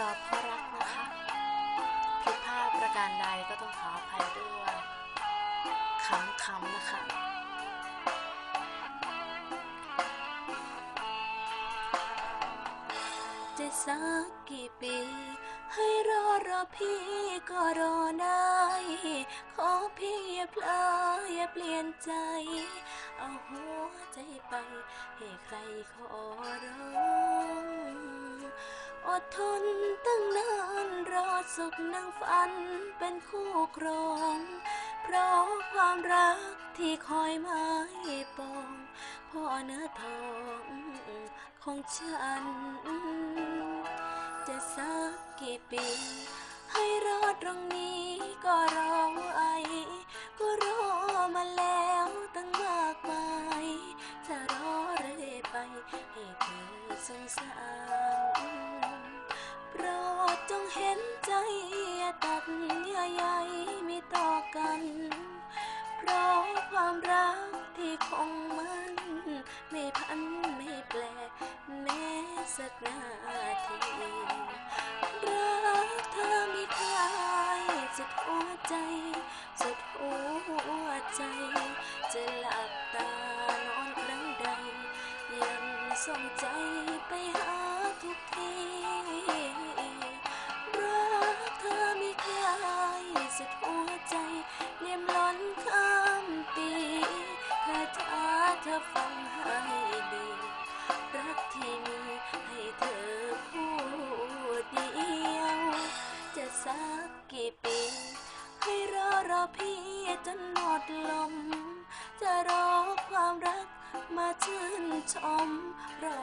รอพ่อรักนะคะผิดพลาดประการใดก็ต้องขออภัยด้วยขำขำนะคะจะสักกี่ปี ให้รอรอพี่ก็รอได้ ขอพี่อย่าเพลออย่าเปลี่ยนใจ เอาหัวใจไป ให้ใครขอร้อง อดทนตั้งนานรอสุขนั่งฝันเป็นคู่ครอง เพราะความรักที่คอยมายปองพ่อเนื้อทองของฉัน จะสักกี่ปี ให้รอตรงนี้ก็รอไอ กัน เพราะความรักที่คงมัน ไม่พันไม่แปลกแม้สักนาที รักเธอไม่คลายสุดหัวใจ สุดหัวใจ จะหลับตานอนครั้งใด ยังส่งใจ สุดหัวใจเลี่ยมล้นข้ามปีคาถาเธอฟังให้ดี รักที่มีให้เธอผู้เดียว จะสักกี่ปี ให้รอรอพี่จนหมดลม จะรอความรักมาชื่นชมรอ